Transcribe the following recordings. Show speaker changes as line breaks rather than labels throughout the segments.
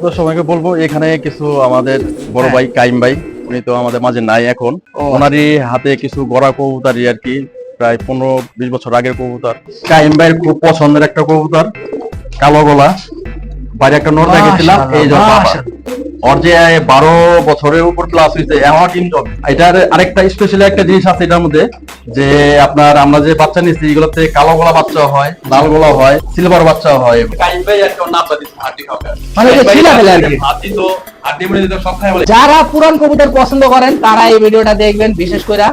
তো সবাইকে বলব এখানে কিছু আমাদের বড়
হ্যাঁ।
ভাই কাইম ভাই উনি তো আমাদের মাঝে নাই এখন ওনারই হাতে কিছু গড়া কবুতারই আর কি প্রায় পনেরো বিশ বছর আগের কবুতর কাইম ভাইয়ের খুব পছন্দের একটা কবুতর কালো গলা বাইরে একটা নোট দেখেছিলাম এই যে বাবা।
মাশাআল্লাহ।
ওর যে বারো বছরের উপর ক্লাস হয়েছে এটার আরেকটা স্পেশাল একটা জিনিস আছে এটার মধ্যে যে আপনার আমরা যে বাচ্চা নিচ্ছি এগুলোতে কালো গলা বাচ্চা হয় লাল গলা হয় সিলভার বাচ্চা হয়।
মানে যারা পুরান কবুতর পছন্দ করেন তারা এই ভিডিওটা দেখবেন বিশেষ করে।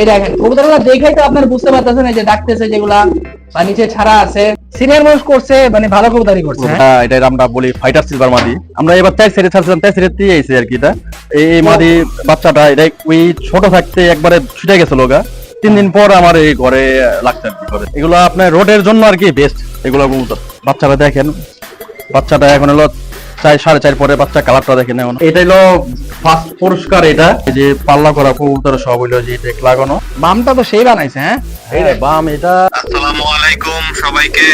এই দেখেন কবুতরগুলো দেখেই তো আপনার বুঝতে পারতেছেন এই যে ডাকতেছে যেগুলা। বা নিচে ছাড়া আছে। সিনিয়র মানুষ করছে মানে ভালো কবুতরই করছে হ্যাঁ?
হ্যাঁ, এটা আমরা বলি ফাইটার সিলভার মাদি। আমরা এবার তাই ছেড়ে ছাড়ছিলাম তাই সেরে দিয়ে আইছে আর কি এটা। এই মাদি বাচ্চাটা এটা ওই ছোট থাকতে একবারে ছুটে গেছে লোগা তিন দিন পর আমার এই ঘরে লাগছে আর কি করে এগুলো আপনার রোডের জন্য আর কি বেস্ট এগুলো কবুতর। বাচ্চাটা দেখেন বাচ্চাটা এখন হলো চার, সাড়ে চার পরে বাচ্চা কালারটা দেখেন এখন এটা হলো ফার্স্ট পুরস্কার এটা। যে পাল্লা করা কবুতর সব হইল যে টেক লাগানো।
বামটা তো সেই বানাইছে হ্যাঁ?
বাম এটা।
আসসালামু আলাইকুম সবাইকে।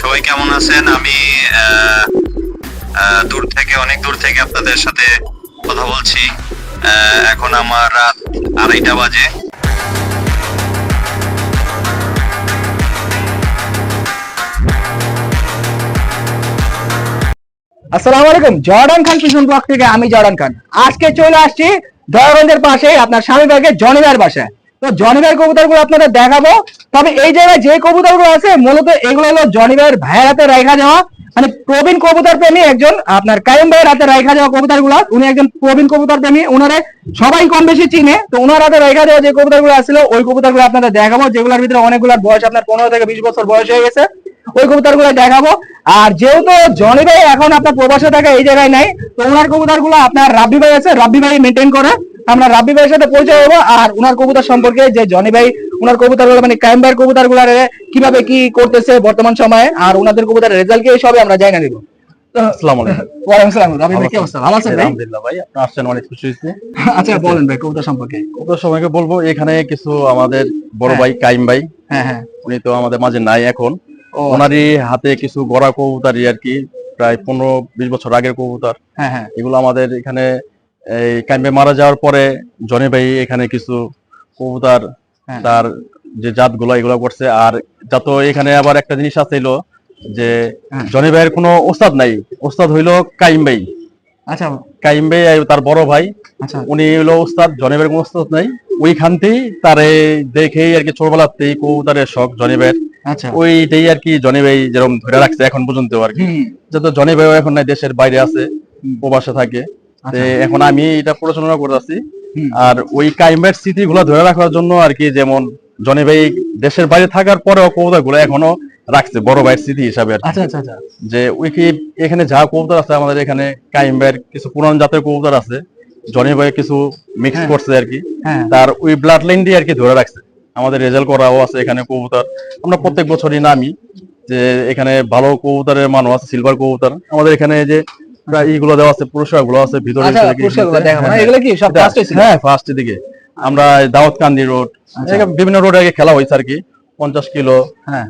সবাই কেমন আছেন? আমি দূর থেকে, অনেক দূর থেকে আপনাদের সাথে কথা বলছি। এখন আমার রাত আড়াইটা বাজে।
আসসালামু আলাইকুম, জর্ডান খান পিছন ব্লক থেকে আমি জর্ডান খান। আজকে চলে আসছি দয়াগঞ্জের পাশে আপনার স্বামী ব্যাগের জনিবার বাসায় তো জনিবার কবুতরগুলো আপনাদের দেখাবো। তবে এই জায়গায় যে কবুতরগুলো আছে, মূলত এগুলো হলো জনিবার ভাইয়ের হাতে রাখা যাওয়া। মানে প্রবীণ কবুতর প্রেমী একজন, আপনার কায়ুম ভাইয়ের হাতে রাখা যাওয়া কবুতরগুলো উনি একজন প্রবীণ কবুতর প্রেমী উনারে সবাই কম বেশি চিনে। তো ওনার হাতে রাখা যাওয়া যে কবুতরগুলো আসছিল, ওই কবুতরগুলো আপনাদের দেখাবো, যেগুলোর ভিতরে অনেকগুলোর বয়স, আপনার পনেরো থেকে বিশ বছর বয়স হয়ে গেছে। ওই কবুতরগুলো দেখাবো। আর যেহেতু জনি ভাই এখন আপনার প্রবাসে থাকে এই জায়গায় নাই তো ওনার কবুতরগুলো আপনার রাব্বি ভাই আছে রাব্বি ভাই মেনটেন করে। আমরা রাব্বি ভাইয়ের সাথে পরিচয় হব আর ওনার কবুতর সম্পর্কে যে জনি ভাই ওনার কবুতরগুলো মানে কায়েম ভাইয়ের কবুতরগুলো কীভাবে কি করতেছে বর্তমান সময়ে আর ওনাদের কবুতরের রেজাল্ট কি সবই আমরা জানা নিব। আচ্ছা কবুতর
আমাদের বড়
হ্যাঁ।
ভাই কাইম ভাই
হ্যাঁ হ্যাঁ।
উনি তো আমাদের মাঝে নাই এখন। ওনারই হাতে কিছু গড়া কবুতারই আর কি প্রায় পনেরো বিশ বছর আগের কবুতর।
হ্যাঁ হ্যাঁ।
এগুলো আমাদের এখানে এই ক্যাম্পে মারা যাওয়ার পরে জনে ভাই এখানে কিছু কবুতর
হ্যাঁ।
তার যে জাতগুলো এগুলো করছে। আর যত এখানে আবার একটা জিনিস আছে যে
জনে
জনি ভাইয়ের কোনো ওস্তাদ নাই। ওস্তাদ হইল কাইম ভাই।
আচ্ছা।
কাইম ভাই তার বড় ভাই।
আচ্ছা।
উনি হলো ওস্তাদ জনিবের কোনো ওস্তাদ নাই। ওইখানতেই তারে দেখেই আর কি ছোটবেলাতেই কবুতরের শখ জনিবের।
আচ্ছা।
ওইটাই আর কি জনি ভাই যেরকম ধরে রাখছে এখন পর্যন্ত আর কি। যত জনি এখন নাই দেশের বাইরে আছে প্রবাসে থাকে।
আচ্ছা।
এখন আমি এটা পড়াশোনা করতেছি। আর ওই কাইমের স্মৃতি গুলো ধরে রাখার জন্য আর কি যেমন জনি ভাই দেশের বাইরে থাকার পরেও কবুতরগুলো এখনও রাখছে বড় ভাইয়ের স্মৃতি হিসাবে আর
আচ্ছা আচ্ছা আচ্ছা।
যে ওই কি এখানে যা কবুতর আছে আমাদের এখানে কাইম ভাইয়ের কিছু পুরান জাতের কবুতর আছে জনি ভাই কিছু মিক্স
হ্যাঁ।
করছে আর কি।
হ্যাঁ।
তার ওই ব্লাড লাইন দিয়ে আর কি ধরে রাখছে। আমাদের রেজাল্ট করাও আছে এখানে কবুতর। আমরা প্রত্যেক বছরই নামি যে এখানে ভালো কবুতরের মানও আছে সিলভার কবুতর। আমাদের এখানে যে এইগুলো দেওয়া আছে পুরস্কারগুলো আছে ভিতরে
আচ্ছা
হ্যাঁ,
এগুলো কি সব ফার্স্ট হয়েছিল
হ্যাঁ ফার্স্ট দিকে। আমরা দাউদ কান্দি রোড। বিভিন্ন রোডে আগে খেলা হয়েছে আর কি। পঞ্চাশ কিলো
হ্যাঁ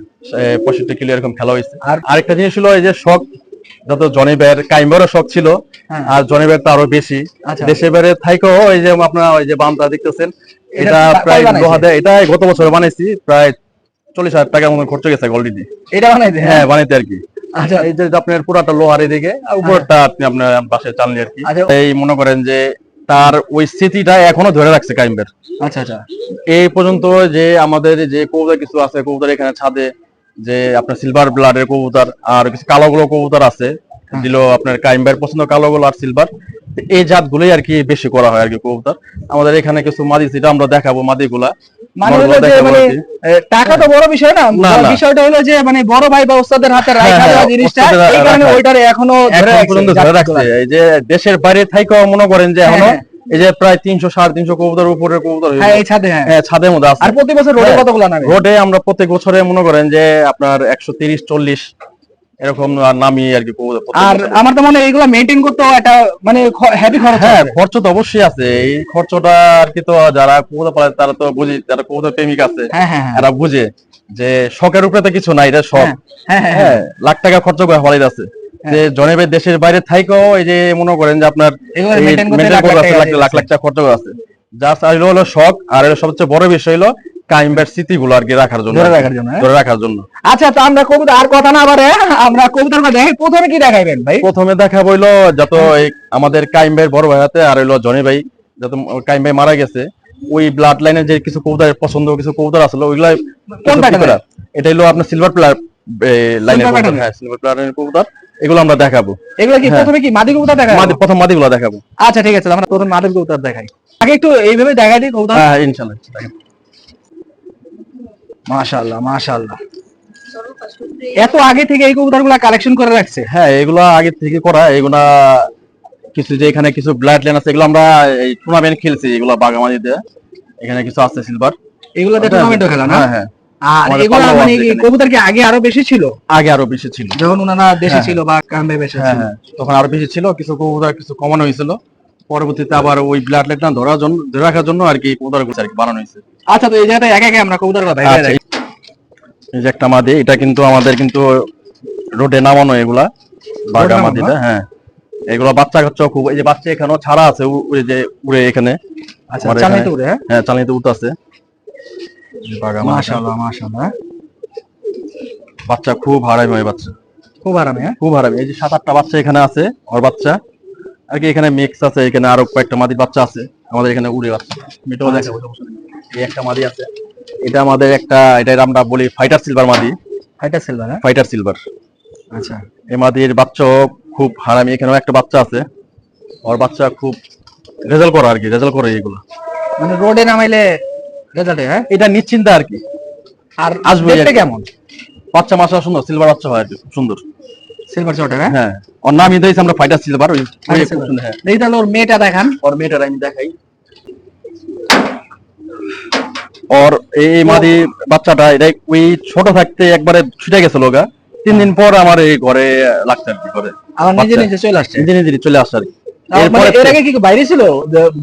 পঁয়ষট্টি কিলো এরকম খেলা হয়েছে
আর-
আর আরেকটা জিনিস ছিল এই যে শখ যত জনি ভাইয়ের কাইম্বারও শখ ছিল
হ্যাঁ।
আর জনি ভাইয়ের তো আরও বেশি
আচ্ছা।
দেশের বাইরে থাইকেও ওই যে আপনার ওই যে বামটা দেখতেছেন
এটা
প্রায়
বানাইছে?
লোহা দেয় এটা গত বছর বানাইছি প্রায় চল্লিশ হাজার টাকার মতো খরচ গেছে অলরেডি
এটা বানাইতে
হ্যাঁ বানাইতে আর কি
আচ্ছা
এই যে আপনার পুরাটা লোহার এদিকে আর উপরটা আপনি আপনার পাশে চানলি আর কি
আচ্ছা।
এই মনে করেন যে তার ওই স্মৃতিটা এখনও ধরে রাখছে কাইম্বের
আচ্ছা আচ্ছা।
এই পর্যন্ত যে আমাদের যে কবুতর কিছু আছে কবুতর এখানে ছাদে যে আপনার সিলভার ব্লাডের কবুতর আর কিছু কালো গুলো কবুতর আছে
হ্যাঁ।
দিল আপনার কাইম্বের পছন্দ কালো গুলো আর সিলভার এই জাতগুলোই আর কি বেশি করা হয় আর কি কবুতর। আমাদের এখানে কিছু মাদি সেটা আমরা দেখাবো মাদি গুলা
মানে মানে টাকা তো বড় বিষয় না। বিষয়টা হলো যে মানে বড় ভাই বা ওস্তাদের হাতে রাখা
হ্যাঁ, হ্যাঁ,
জিনিসটা এই কারণে ওইটারে এখনও ধরে রাখছে,
এই যে দেশের বাইরে থাইকেও মনে করেন যে এখনও
হ্যাঁ,
এই যে প্রায় তিনশো সাড়ে তিনশো কবুতর উপরের কবুতর
হ্যাঁ এই ছাদে হ্যাঁ।
হ্যাঁ ছাদের মধ্যে আছে।
আর প্রতি বছর রোডে। কতগুলো নামে?
রোডে আমরা প্রত্যেক বছরে মনে করেন যে আপনার একশো তিরিশ চল্লিশ এরকম নামি আর কি কবুতর
আর আমার তো মনে হয় মেনটেন করতেও একটা মানে হেভি খরচ
হ্যাঁ খরচ তো অবশ্যই আছে। এই খরচটা আর কি তো যারা কবুতর পালে তারা তো বুঝি যারা কবুতর প্রেমিক আছে এরা বুঝে যে শখের উপরে তো কিছু নাই এটা শখ।
হ্যাঁ,
লাখ টাকা খরচ করে আছে। যে জনে ভাই দেশের বাইরে থাইকেও এই যে মনে করেন যে আপনার
লাখ লাখ টাকা
খরচ আছে জাস্ট আর হলো শখ আর হলো সবচেয়ে বড় বিষয় হলো কাইমবার স্মৃতিগুলো আর কি রাখার জন্য
ধরে
আর কি।
রাখার জন্য, হ্যাঁ?
ধরে রাখার জন্য
আচ্ছা তো আমরা কবুতর আর কথা না বাড়ে আমরা কবুতর দেখাই প্রথমে কি দেখাইবেন ভাই
প্রথমে যত
হ্যাঁ।
আমাদের কাইম ভাইয়ের বড় ভাই হাতে আর হইল জনি ভাই যত কাইম ভাই মারা গেছে ওই ব্লাড লাইনের যে কিছু কবুতরের পছন্দ কিছু কবুতর আসলে ওইগুলা
কোন
এটা হলো আপনার সিলভার প্লার লাইনের কবুতর? হ্যাঁ সিলভার কবুতর এগুলো আমরা দেখাবো।
এগুলো কি
হ্যাঁ।
প্রথমে কি মাদি কবুতর দেখাই
মাদি প্রথম মাদিগুলো দেখাবো।
আচ্ছা ঠিক আছে আমরা প্রথম মাদি কবুতর দেখাই। আগে একটু এইভাবে দেখাই দিই কবুতর।
হ্যাঁ ইনশাআল্লাহ
মাশাআল্লাহ মাশাআল্লাহ। এত আগে থেকে এই কবুতরগুলো কালেকশন করে রাখছে?
হ্যাঁ এগুলো আগে থেকে করা এগুলা কিছু যে এখানে কিছু ব্লাড লাইন আছে এগুলো আমরা এই টুর্নামেন্ট খেলছি এগুলো বাগামাদিতে এখানে কিছু আছে সিলভার
এগুলো দিয়ে টুর্নামেন্টও খেলা না?
হ্যাঁ হ্যাঁ।
আর এগুলো মানে কবুতর কি আগে আরও বেশি ছিল?
আগে আরও বেশি ছিল।
যখন ওনারা দেশে
হ্যাঁ।
ছিল বা কাম্বে বেশি
হ্যাঁ
ছিল।
হ্যাঁ তখন আরও বেশি ছিল কিছু কবুতর কিছু কমানো হয়েছিল। পরবর্তীতে আবার ওই ব্লাড লাইন ধরার জন্য ধরে রাখার জন্য আর কি কবুতরগুলো আর কি বানানো হয়েছে।
আচ্ছা তো এই জায়গাটা একে একে আমরা কবুতরগুলো ভাই
আচ্ছা, এই- যে একটা মাদি এটা কিন্তু আমাদের কিন্তু রোডে নামানো এগুলা বাগা মাদিটা হ্যাঁ। এগুলো বাচ্চা কাচ্চা খুব এই যে বাচ্চা এখানেও ছাড়া আছে ওই যে উড়ে এখানে।
আচ্ছা
আমাদের
চালাই
এখানে-
তো রে হ্যাঁ?
হ্যাঁ চালিয়ে উঠতে আছে।
মাশাআল্লাহ মাশাআল্লাহ।
বাচ্চা খুব হারামি হয় বাচ্চা।
খুব হ্যাঁ?
খুব হারামি। এই যে সাত আটটা বাচ্চা এখানে আছে ওর বাচ্চা। আর কি এখানে মিক্স আছে এখানে আরও কয়েকটা মাদির বাচ্চা আছে। আমাদের এখানে উড়ে বাচ্চা। মিটাও
আচ্ছা।
এই একটা মাদি আছে। এটা আমাদের একটা এটা আমরা বলি ফাইটার সিলভার মাদি।
এটা সিলভার হ্যাঁ?
ফাইটার সিলভার
আচ্ছা।
এই মাদির বাচ্চাও খুব হারামি। এখানেও একটা বাচ্চা আছে। ওর বাচ্চা খুব রেজাল্ট করে আর কি রেজাল্ট করে এগুলো
মানে রোডে নামাইলে রেজাল্টে হ্যাঁ?
এটা নিশ্চিন্তা আর কি।
আর
আসবে
কেমন?
বাচ্চা মাসা সুন্দর সিলভার বাচ্চা হয় সুন্দর।
সিলভার চটে হ্যাঁ?
হ্যাঁ। ওর নামই দিয়েছে আমরা ফাইটার সিলভার ওই। সুন্দর, হ্যাঁ।
দেখি তাহলে ওর মেয়েটা দেখান।
ওর মেয়েটার আমি দেখাই। ওর এই মাদি বাচ্চাটা এটা ওই ছোট থাকতে একবারে ছুটে গেছে লোগা তিন দিন পর আমার এই ঘরে লাগছে আর কি ঘরে।
আমার নিজে নিজে চলে আসছে।
নিজে নিজে চলে আসছে আর কি।
মানে এর আগে কি বাইরে ছিল?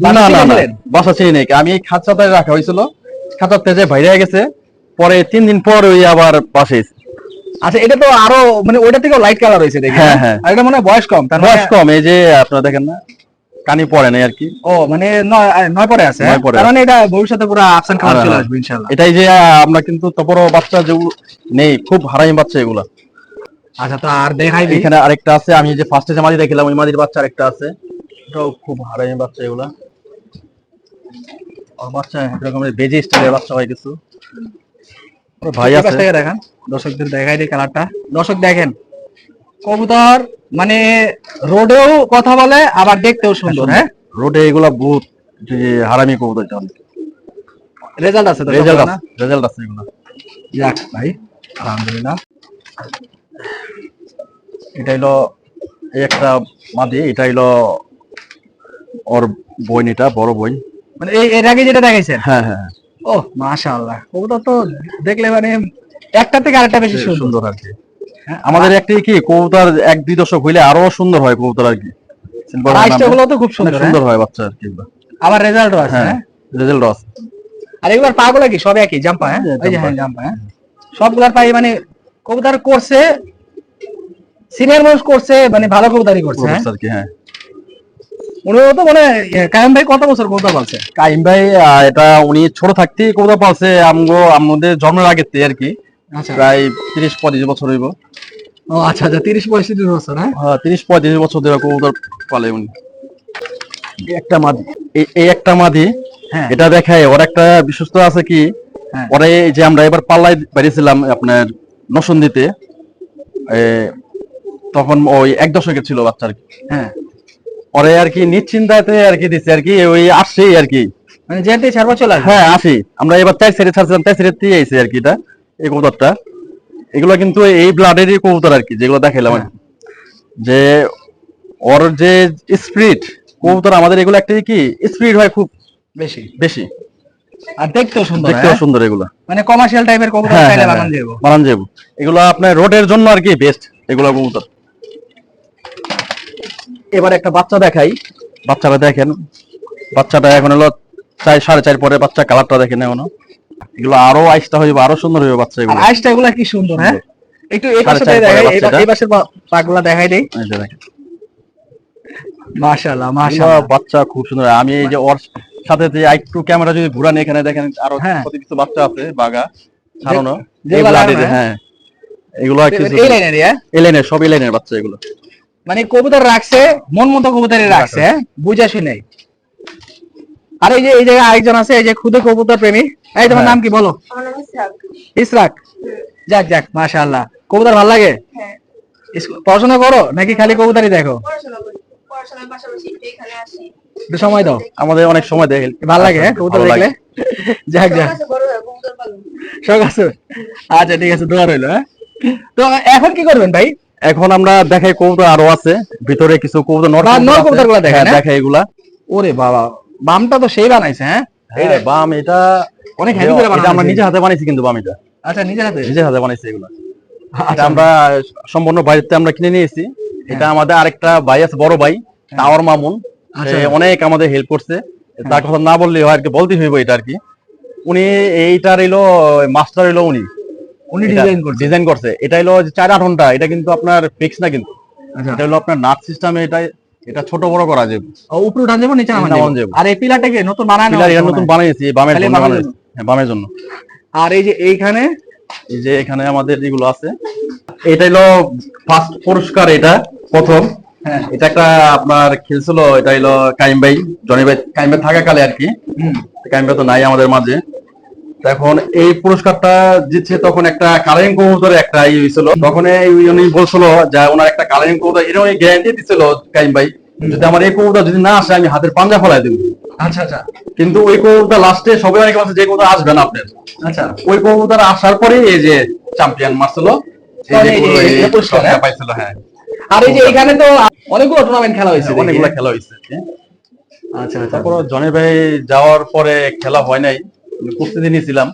না না বাসা ছিল নাকি আমি এই খাঁচাতে রাখা হয়েছিল। খাঁচাতে যে বাইরে গেছে। পরে তিন দিন পর ওই আবার বাসে
আচ্ছা এটা তো আরও মানে ওইটা থেকেও লাইট কালার হয়েছে দেখি
হ্যাঁ,
হ্যাঁ?
হ্যাঁ।
আর এটা মনে হয় বয়স কম তার মানে-
বয়স কম এই যে আপনারা দেখেন না কানি পড়ে নাই আর কি।
ও মানে নয় নয় পরে আছে হ্যাঁ? তার মানে এটা ভবিষ্যতে পুরো আফসান খাবার
হ্যাঁ,
চলে
হ্যাঁ।
আসবে ইনশাআল্লাহ।
এটাই যে আমরা কিন্তু তপর বাচ্চা যে নেই খুব হারামি বাচ্চা এগুলা।
আচ্ছা তো আর দেখাই
এখানে আরেকটা আছে আমি যে ফার্স্টে যে মাদি দেখলাম ওই মাদির বাচ্চা আরেকটা আছে। এটাও খুব হারামি বাচ্চা এগুলা। ওর বাচ্চা এরকম বেজি স্টাইলের বাচ্চা হয় কিছু। ভাই আছে।
পাশ দর্শকদের দেখাই দিই কালারটা দর্শক দেখেন কবুতর মানে রোডেও কথা বলে আবার দেখতেও সুন্দর হ্যাঁ?
রোডে এগুলা বহুত যে হারামি কবুতর জান।
রেজাল্ট আছে
রেজাল্ট? আছে রেজাল্ট আছে এগুলা।
যাক ভাই আলহামদুলিল্লাহ।
এটা হলো এই একটা মাদি এটা হলো ওর বোন এটা বড় বোন।
মানে এই এর আগে যেটা দেখাইছেন?
হ্যাঁ হ্যাঁ।
ও মাশাআল্লাহ। কবুতর তো দেখলে মানে একটা থেকে আরেকটা বেশি সুন্দর।
আর কি।
হ্যাঁ,
আমাদের একটি কি কবুতর এক দুই দশক হইলে আরও সুন্দর হয় কবুতর আর কি।
গুলো তো খুব সুন্দর হ্যাঁ?
সুন্দর হয় বাচ্চা আর কি
আবার রেজাল্টও আছে
হ্যাঁ
হ্যাঁ?
রেজাল্ট আছে।
আর এগুবার পা গুলো কি সব একই? জাম্পা হ্যাঁ?
হ্যাঁ,
ওই যে
জাম্পা।
হ্যাঁ জাম্পা হ্যাঁ? সবগুলার পাই মানে কবুতর করছে সিনিয়র মানুষ করছে মানে ভালো কবুতরই করছে হ্যাঁ। তো মানে কায়েম ভাই কত বছর কবুতর বলছে
কাইম ভাই এটা উনি ছোট থাকতেই কবুতর পালছে আমগো আমাদের জন্মের আগে আর কি।
আচ্ছা।
প্রায় তিরিশ পঁয়ত্রিশ বছর হইব।
ও আচ্ছা আচ্ছা তিরিশ পঁয়ত্রিশ বছর হ্যাঁ?
হ্যাঁ তিরিশ পঁয়ত্রিশ বছর ধরে কবুতর পালে উনি। এই একটা মাদি। এই- এই একটা মাদি
হ্যাঁ।
এটা দেখায় ওর একটা বিশ্বস্ত আছে কি। ওরে যে আমরা এবার পাল্লায় বেরিয়েছিলাম আপনার নসন্দিতে তখন ওই এক দশকের ছিল বাচ্চা আর কি
হ্যাঁ।
ওরে আর কি নিশ্চিন্তাতে আর কি দিচ্ছে আর কি ওই আসছে আর কি।
মানে যেতে ছাড়বা চলে
হ্যাঁ আসি। আমরা এবার তাই ছেড়ে ছাড়ছিলাম তাই ছেড়ে দিয়ে আইছে আর কি এটা এই কবুতরটা। এগুলো কিন্তু এই ব্লাডেরই কবুতর আর কি যেগুলো দেখাইলাম যে ওর যে স্পিরিট কবুতর আমাদের এগুলো একটা কি স্পিরিট হয় খুব
বেশি।
বেশি।
আর দেখতেও সুন্দর
দেখতেও
হ্যাঁ?
সুন্দর এগুলো।
মানে কমার্শিয়াল টাইপের কবুতর
হ্যাঁ,
চাইলে বানান। যাব
বানান যাব এগুলো আপনার রোডের জন্য আর কি বেস্ট এগুলো কবুতর। এবার একটা বাচ্চা দেখাই। বাচ্চাটা দেখেন। বাচ্চাটা এখন হলো চার সাড়ে চার পরে বাচ্চা কালারটা দেখেন এখনও। এগুলো আরও আইসটা হইবে আরও সুন্দর হইবে বাচ্চা এগুলো।
আইসটা এগুলা কি সুন্দর হ্যাঁ? একটু এই পাশে দেখাই এই-। এই পাশের পাগুলা দেখাই দেই।
এই যে।
মাশাআল্লাহ মাশাআল্লাহ।
বাচ্চা খুব সুন্দর। আমি এই যে ওর সাথে যে একটু ক্যামেরা যদি ঘুরান এখানে দেখেন আরও
হ্যাঁ।
কত কিছু বাচ্চা আছে বাগা ছাড়ানো। আগে-
হ্যাঁ।
হ্যাঁ। এগুলো কিছু
এই লাইনের হ্যাঁ?
এলেনের সব এলেনের বাচ্চা এগুলো।
মানে কবুতর রাখছে মন মতো কবুতরই রাখছে হ্যাঁ? বুঝা শুনে আর এই যে এই জায়গায় আরেকজন আছে এই যে খুদে কবুতর প্রেমী। এই তোমার
হ্যাঁ।
নাম কি বলো?
ইসরাক।
ইসরাক? যাক যাক মাশাআল্লাহ। কবুতর ভালো লাগে?
হ্যাঁ।
পড়াশোনা করো নাকি খালি কবুতরই দেখো? সময় দাও।
আমাদের অনেক সময় দেখে
ভালো লাগে হ্যাঁ কবুতর
ভালো লাগে।
দেখলে যাক। যাক শখ আছে? আচ্ছা ঠিক আছে দোয়া রইল হ্যাঁ? তো এখন কি করবেন ভাই?
এখন আমরা দেখাই কবুতর আরও আছে। ভিতরে কিছু কবুতর নর হ্যাঁ,
হ্যাঁ?
দেখাই এগুলা।
ওরে বাবা বামটা তো সেই বানাইছে হ্যাঁ?
হ্যাঁ, বাম এটা
অনেক heavy করে
এটা আমরা নিজে হাতে বানাইছি কিন্তু বাম এটা।
আচ্ছা নিজের হাতে?
নিজে হাতে বানাইছি এগুলা। এটা
আচ্ছা
আমরা সম্পূর্ণ বাড়িতে আমরা কিনে নিয়েছি। এটা আমাদের আরেকটা ভাই আছে বড় ভাই টাওয়ার মামুন।
আচ্ছা।
সে অনেক আমাদের হেল্প করছে। তার কথা না বললে আর কি বলতে হইব এটা আর কি। উনি এইটার এলো মাস্টার এলো উনি।
উনি ডিজাইন করছে।
ডিজাইন করছে। এটা হলো চার আঠনটা এটা কিন্তু আপনার ফিক্স না কিন্তু।
আচ্ছা।
এটা হলো আপনার নাট সিস্টেমে এটা এটা ছোট বড় করা যাবে।
উপরে উঠান যাব নিচে নামান যাব। আর এই পিলারটা কি নতুন বানানো
এটা নতুন বানিয়েছি বামের জন্য
বামের।
হ্যাঁ বামের জন্য।
আর এই যে এইখানে?
এই যে এখানে আমাদের যেগুলো আছে। এটা হলো ফার্স্ট পুরস্কার এটা প্রথম।
হ্যাঁ।
এটা একটা আপনার খেলছিল এটা হলো কাইম ভাই জনি ভাই কাইম ভাই থাকাকালে আর কি। কাইম ভাই তো নাই আমাদের মাঝে। এখন এই পুরস্কারটা জিতছে তখন একটা কালারিং কবুতর একটা ই হয়েছিল। তখন উনি বলছিল যে ওনার একটা কালারিং কবুতর এরকম গ্যারান্টি দিছিল কাইম ভাই যদি আমার এই কবুতর যদি না আসে আমি হাতের পাঞ্জা ফলাই দেবো।
আচ্ছা আচ্ছা।
কিন্তু ওই কবুতর লাস্টে সবাই অনেকে বলছে যে কবুতর আসবে না আপনার।
আচ্ছা।
ওই কবুতর আসার পরে এই যে চ্যাম্পিয়ন মারছিল
হ্যাঁ?
পাইছিল হ্যাঁ।
আর এই যে এখানে তো অনেকগুলো টুর্নামেন্ট খেলা হয়েছে।
অনেকগুলো খেলা হয়েছে।
আচ্ছা আচ্ছা।
তারপর জনি ভাই যাওয়ার পরে খেলা হয় নাই। প্রস্তুতি নিয়েছিলাম।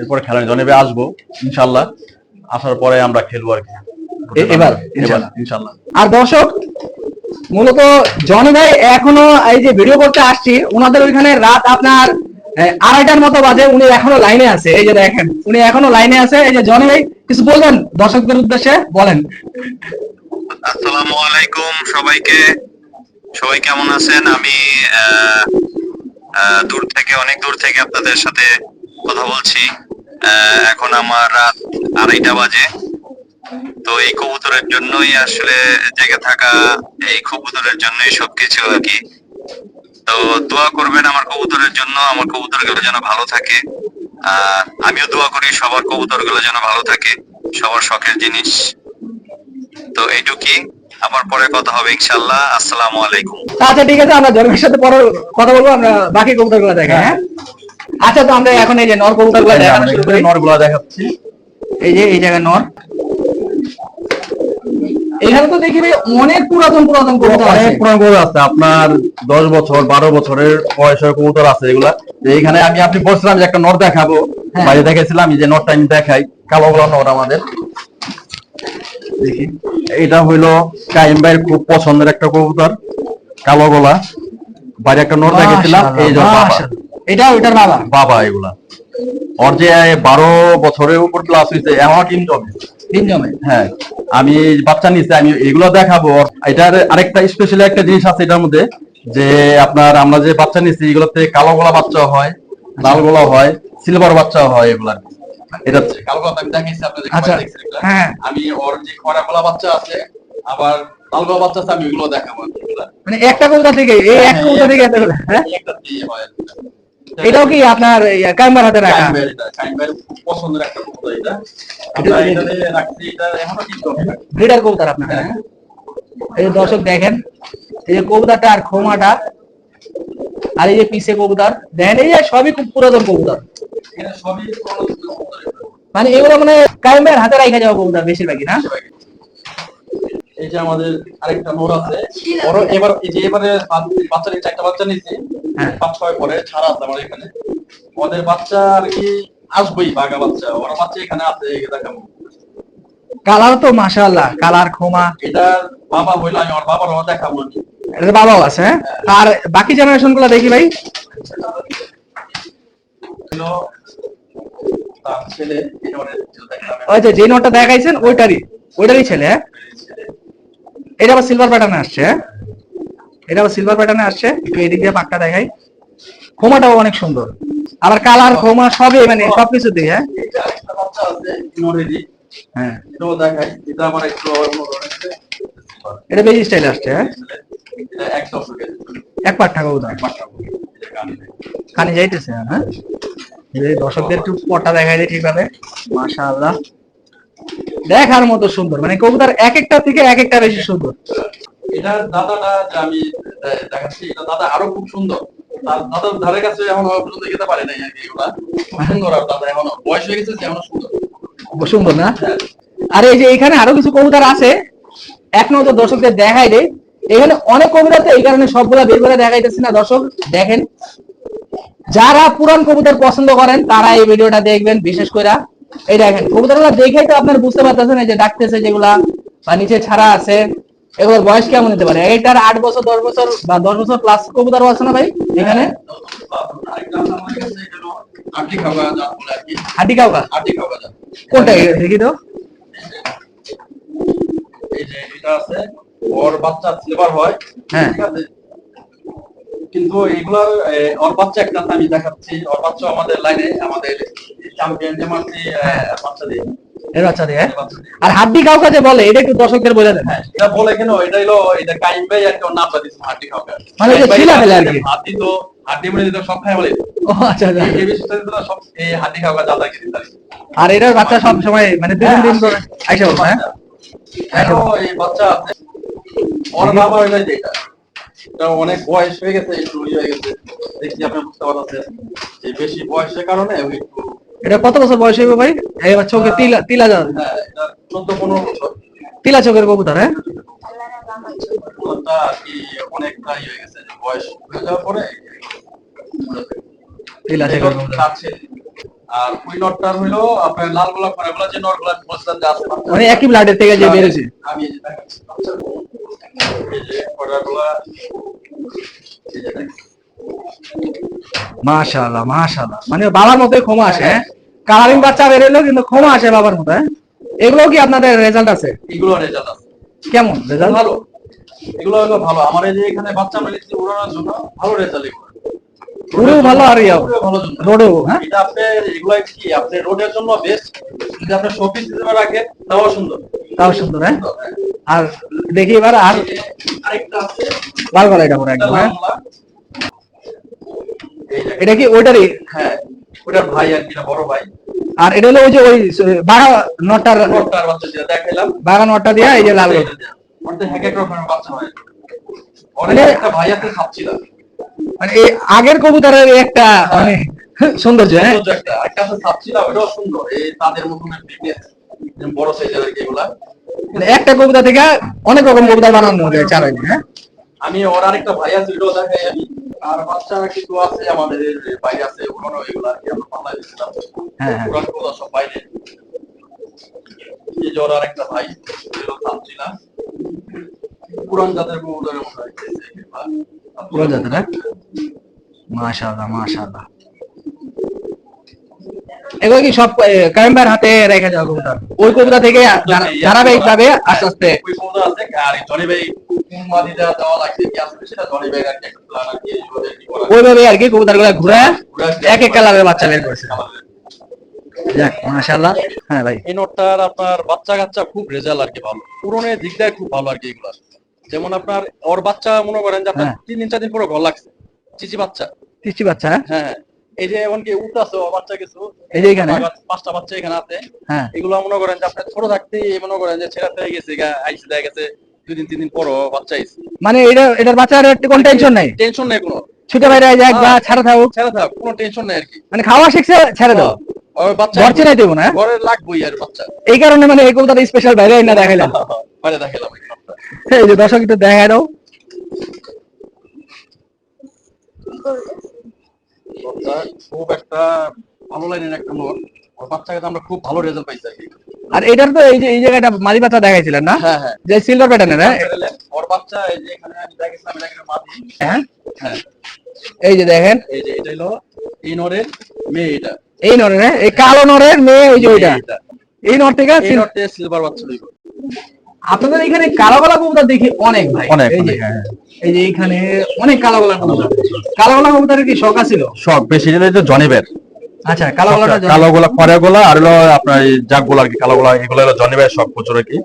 এরপরে খেলা নেই জনি ভাই আসব ইনশাল্লাহ। আসার পরে আমরা খেলব আর কি।
এবার, ইনশাল্লাহ। আর দর্শক মূলত জনি ভাই এখনও এই যে ভিডিও করতে আসছি ওনাদের ওইখানে রাত আপনার আড়াইটার মতো বাজে উনি এখনও লাইনে আছে। এই যে দেখেন উনি এখনও লাইনে আছে। এই যে জনি ভাই কিছু বলবেন দর্শকদের উদ্দেশ্যে? বলেন।
আসসালামু আলাইকুম সবাইকে। সবাই কেমন আছেন? আমি দূর থেকে, অনেক দূর থেকে আপনাদের সাথে কথা বলছি। এখন আমার রাত আড়াইটা বাজে। তো এই কবুতরের জন্যই আসলে জেগে থাকা, এই কবুতরের জন্যই সবকিছু আর কি। তো দোয়া করবেন আমার কবুতরের জন্য, আমার কবুতরগুলো যেন ভালো থাকে। আর আমিও দোয়া করি সবার কবুতরগুলো যেন ভালো থাকে, সবার শখের জিনিস। তো এইটুকুই। আবার পরে কথা হবে ইনশাল্লাহ আসসালামু আলাইকুম।
আচ্ছা ঠিক আছে আমরা জনি সাথে পরে কথা বলব আমরা বাকি কবুতরগুলো দেখে হ্যাঁ? আচ্ছা তো আমরা এখন এই যে নর কবুতরগুলো দেখানো শুরু করি।
নরগুলা দেখাচ্ছি।
এই যে এই জায়গায় নর। এখানে তো দেখি অনেক পুরাতন পুরাতন কবুতর আছে।
অনেক পুরান কবুতর আছে। আপনার দশ বছর বারো বছরের বয়সের কবুতর আছে এগুলা। তো এইখানে আমি আপনি বলছিলাম যে একটা নর দেখাবো।
হ্যাঁ।
বাইরে দেখাইছিলাম এই যে নরটা আমি দেখাই। কালো গুলো নর আমাদের। দেখি এটা হইল কাইম ভাইয়ের খুব পছন্দের একটা কবুতর কালো গলা। বাইরে একটা নর দেখেছিলাম এই যে বাবা।
এটা ওইটার বাবা?
বাবা এগুলা। ওর যে বারো বছরের উপর ক্লাস হয়েছে এমন টিম
তিন জমে
হ্যাঁ আমি বাচ্চা নিচ্ছি আমি এগুলো দেখাবো। এটার আরেকটা স্পেশাল একটা জিনিস আছে এটার মধ্যে যে আপনার আমরা যে বাচ্চা নিচ্ছি এগুলোতে কালো গলা বাচ্চা হয় লাল গলা হয় সিলভার বাচ্চা হয় এগুলার। এটা কালো আমি দেখাইছি আপনাদের
আচ্ছা, হ্যাঁ।
আমি ওর যে খরা বাচ্চা আছে আবার লাল গলা বাচ্চা আছে আমি এগুলো দেখাবো।
মানে একটা থেকে? এই এক কবুতর থেকে এতগুলো, হ্যাঁ
একটা দিয়ে হয়
এটাও কি আপনার কাইমার হাতে রাখা?
কাইমবের পছন্দের একটা কবুতর এটা। আমরা এটাতে রাখছি, এটা এখনও কিন্তু
ব্রিডার কবুতর আপনার হ্যাঁ? এই দর্শক দেখেন এই যে কবুতরটা আর খোমাটা আর এই যে পিছে কবুতর দেখেন এই যে সবই খুব পুরাতন কবুতর। মানে এগুলো মানে কাইমের হাতে রাখা যাওয়া কবুতর বেশিরভাগই না?
এই যে আমাদের আরেকটা নোর আছে। ওরও এবার এই যে এবারে বাচ- বাচ্চা নিচ্ছে একটা বাচ্চা নিচ্ছে
হ্যাঁ।
পাঁচ ছয় পরে ছাড়া আছে আমার এখানে। ওদের বাচ্চা আর কি আসবেই বাঘা বাচ্চা। ওরা বাচ্চা এখানে আছে দেখাবো।
কালার তো মাশাআল্লাহ কালার খোমা
এটার বাবা হইল আমি ওর বাবারও দেখাবো।
এটার বাবাও আছে হ্যাঁ? আর বাকি জেনারেশনগুলো দেখি ভাই। আচ্ছা যে নোটটা দেখাইছেন ওইটারই ওইটারই ছেলে হ্যাঁ? এটা আবার সিলভার প্যাটার্নে আসছে হ্যাঁ? এটা আবার সিলভার প্যাটার্নে আসছে একটু এদিক দিয়ে পাকটা দেখাই। খোমাটাও অনেক সুন্দর। আবার কালার খোমা সবই মানে সবকিছু দিয়ে হ্যাঁ
এটা
হ্যাঁ।
এটাও দেখাই এটা আমার একটু অন্য
এটা বেশি স্টাইল আসছে হ্যাঁ?
এক
পাট টাকা
এটা নেই।
কানে যাইতেছে হ্যাঁ? দর্শকদের একটু পটা দেখাই দেয় ঠিকভাবে মাশাআল্লাহ। দেখার মতো সুন্দর মানে কবুতর এক একটা থেকে এক একটা বেশি সুন্দর।
এটার দাদাটা যে আমি দেখাচ্ছি এটা দাদা আরও খুব সুন্দর। তার দাদার ধারে কাছে এখন পর্যন্ত যেতে পারে নাই আর কি এগুলা। সুন্দর আর দাদা এখনও। বয়স হয়ে গেছে এখনও সুন্দর।
সুন্দর না আর এই যে এখানে আরও কিছু কবুতর আছে, এক নজর দর্শকদের দেখাই দেয় এখানে অনেক কবিতা তো এই কারণে সবগুলা বের করে দেখাইতেছি না দর্শক, দেখেন। যারা পুরান কবুতর পছন্দ করেন, তারা এই ভিডিওটা দেখবেন, বিশেষ করে। এই দেখেন, কবুতরগুলো দেখে তো আপনার বুঝতে পারতেছেন, এই যে ডাকতেছে যেগুলা, বা নিচে ছাড়া আছে। এগুলোর বয়স কেমন হতে পারে? এইটার আট বছর দশ বছর বা দশ বছর প্লাস কবুতর আছে না ভাই এখানে? কাউকা? কোনটা দেখি তো।
এটা আছে ওর বাচ্চা সিলভার হয়
হ্যাঁ।
কিন্তু ওর বাচ্চা একটা আমি দেখাচ্ছি। ওর বাচ্চা আমাদের লাইনে আমাদের চ্যাম্পিয়ন জামাতি বাচ্চা দিয়ে।
এর বাচ্চা দিয়ে
এই বাচ্চা দিয়ে।
আর হাড্ডি কাউকা যে বলে এটা একটু দর্শকদের বলে দেন।
হ্যাঁ, এটা বলে কেন? এটা হলো এটা কাইম ভাই আর কি ওর নামটা দিচ্ছে হাড্ডি খাওয়া
মানে এটা ছিলা ফেলে আর কি।
হাড্ডি তো হাড্ডি মনে দিতে সব খায় বলে।
ও আচ্ছা আচ্ছা।
এই বিষয়টা তো সব এই হাড্ডি খাওয়া দাদা কি দিতে
আর এটার বাচ্চা সব সময় মানে দুই দিন ধরে আইসা বলব হ্যাঁ?
এই বাচ্চা ওর বাবা এটা এটা অনেক বয়স হয়ে গেছে একটু হয়ে গেছে। দেখি আপনি বুঝতে পারছেন যে বেশি বয়সের কারণে একটু
এটা কত বছর বয়স হইবে ভাই? এবার চোখে তিলা তিলা যা
হ্যাঁ চোদ্দ পনেরো
তিলা চোখের কবুতর। হ্যাঁ
আর ওই আপনার যে
একই থেকে
আমি
মাশাআল্লাহ মাশাআল্লাহ। মানে বাবার মতোই ক্ষমা আসে হ্যাঁ? কালারিং বাচ্চা কিন্তু ক্ষমা আসে বাবার মতো হ্যাঁ? এগুলো কি আপনাদের রেজাল্ট আছে?
এগুলো রেজাল্ট আছে।
কেমন রেজাল্ট
ভালো। এগুলো হলো ভালো। আমার এই যে এখানে বাচ্চা উড়ানোর জন্য ভালো রেজাল্ট এগুলো।
পুরো ভালো আর ইয়া রোডেও হ্যাঁ?
এটা আপনি এগুলো কি? আপনি রোডের জন্য বেস্ট যদি আপনি শোপিস হিসেবে রাখেন তাও সুন্দর।
তাও সুন্দর হ্যাঁ? আর দেখি এবার আর
আরেকটা আছে।
লাল এটা পুরো একদম হ্যাঁ? এটা কি ওইটারই
হ্যাঁ ওটার ভাই আর কি না বড় ভাই।
আর এটা হলো ওই যে ওই বাঘা নটার
নটটার বাচ্চা যেটা দেখাইলাম।
বাঘা নটটা দিয়া এই যে লাল
ওটাতে এক এক রকমের বাচ্চা হয়। অনেক
মানে-
একটা ভাই আছে সাপছিলাম
মানে এই আগের কবুতরের একটা মানে সৌন্দর্য হ্যাঁ?
একটা। একটা আছে সাপছিলাম ওটাও সুন্দর। এই তাদের মতন বিজনেস বড় সাইজের আর এগুলা।
মানে একটা কবিতা থেকে অনেক রকম কবিতা বানানো যায় চারাই হ্যাঁ?
আমি ওর আরেকটা ভাই আছে দেখাই আমি। আর বাচ্চা কিছু আছে আমাদের বাইরে আছে ওগুলো এগুলো আর কি আমরা
হ্যাঁ, হ্যাঁ।
সব বাইরে এই জ্বর আর একটা ভাই এগুলো না পুরান জাতের কবুতরের মতো।
পুরান জাতের, হ্যাঁ? মাশাআল্লাহ মাশাআল্লাহ এগুলো কি সব কাইম্বার হাতে রেখে যাওয়া ওই কবিতা থেকে ধারাবাহিক ভাবে আস্তে আস্তে।
ওই কবুতর আছে আর জনি ভাই কোন দেওয়া লাগছে কি আসবে সেটা জনি ভাই আর কি একটা প্ল্যান আর কি এইভাবে কি করা
ওইভাবে আর কি কবুতরগুলা ঘুরে এক এক কালারের বাচ্চা বের করছে।
আমাদের।
যাক মাশাআল্লাহ। হ্যাঁ ভাই।
এই নোটটার আপনার বাচ্চা কাচ্চা খুব রেজাল্ট আর কি ভালো। পুরনের দিক দিয়ে খুব ভালো আর কি এগুলা যেমন আপনার ওর বাচ্চা মনে করেন যে আপনার
হ্যাঁ।
তিন দিন চার দিন পরে ঘর লাগছে। চিচি বাচ্চা।
তিস্তি বাচ্চা হ্যাঁ?
হ্যাঁ এই যে এমনকি উঠ আছে বাচ্চা কিছু।
এই যে এখানে?
পাঁচটা বাচ্চা এখানে আছে।
হ্যাঁ।
এগুলো মনে করেন যে আপনার ছোট থাকতে মনে করেন যে ছেড়া হয়ে গেছে আইসে দেখা গেছে দুই দিন তিন দিন পরও বাচ্চা আইসে।
মানে এটা এটার বাচ্চার একটু কোনো টেনশন নাই?
টেনশন নেই কোনো।
ছুটে বাইরে যাক বা ছাড়া থাকুক।
ছেড়া থাক কোনো টেনশন নেই আর কি।
মানে খাওয়া শিখছে ছেড়ে দাও।
বাচ্চা
ঘর চেনাই দেবো না
ঘরে লাগবেই আর বাচ্চা।
এই কারণে মানে এই কবিতাটা স্পেশাল বাইরে না দেখাইলাম।
বাইরে দেখালাম এই
এই যে দর্শক একটু দেখাই দাও।
খুব একটা ভালো লাইনের একটা নোট। ওর বাচ্চাকে তো আমরা খুব ভালো রেজাল্ট পাইছি আর
এটার তো এই যে এই জায়গাটা মাদি বাচ্চা দেখাইছিলেন না?
হ্যাঁ হ্যাঁ।
যে সিলভার প্যাটার্নের হ্যাঁ?
ওর বাচ্চা এই যে এখানে আমি দেখেছিলাম এটা কিন্তু মাদি।
হ্যাঁ?
হ্যাঁ।
এই যে দেখেন।
এই যে এটা হলো এই নরের মেয়ে এটা।
এই নরের হ্যাঁ? এই কালো নরের মেয়ে ওই যে ওইটা। এই নর থেকে
এই নটে সিলভার বাচ্চা
আপনাদের এখানে কালো কালো কবুতর দেখি অনেক ভাই।
অনেক,
এই যে এখানে অনেক কালো কবুতর কালো কবুতরের কি শখ আছিল
সব বেশি যে জনিবের
আচ্ছা কালো
কালো গোলা খরা গোলা আর হলো আপনার জাগ গোলা আর কি কালো গোলা এগুলো হলো জনিবের সব প্রচুর আর কি।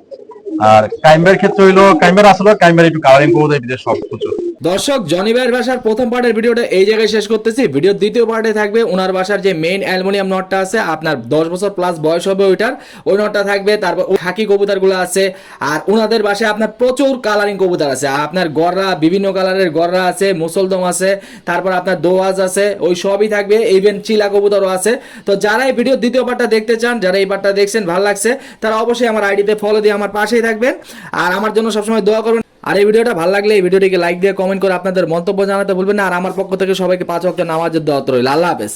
আর কাইম্বের ক্ষেত্রে হইল কাইম্বের আসলে কাইম্বের একটু কালারিং কবুতর বিদেশ সব প্রচুর।
দর্শক, জনি ভাইয়ের বাসার প্রথম পার্টের ভিডিওটা এই জায়গায় শেষ করতেছি। ভিডিওর দ্বিতীয় পার্টে থাকবে ওনার বাসার যে মেইন অ্যালুমিনিয়াম নটটা আছে, আপনার দশ বছর প্লাস বয়স হবে ওইটার। ওই নটটা থাকবে, তারপর হাকি কবুতরগুলো আছে, আর ওনাদের বাসায় আপনার প্রচুর কালারিং কবুতর আছে। আপনার গররা, বিভিন্ন কালারের গররা আছে, মুসলদম আছে, তারপর আপনার দোয়াজ আছে, ওই সবই থাকবে। ইভেন চিলা কবুতরও আছে। তো যারা এই ভিডিওর দ্বিতীয় পার্টটা দেখতে চান, যারা এই পার্টটা দেখছেন, ভালো লাগছে, তারা অবশ্যই আমার আইডিতে ফলো দিয়ে আমার পাশেই থাকবেন। আর আমার জন্য সবসময় দোয়া করবেন। আর এই ভিডিওটা ভালো লাগলে এই ভিডিওটিকে লাইক দিয়ে কমেন্ট করে আপনাদের মন্তব্য জানাতে ভুলবেন না। আর আমার পক্ষ থেকে সবাইকে পাঁচ অক্টে নামাজের দত রইল। আল্লাহ হাফেজ।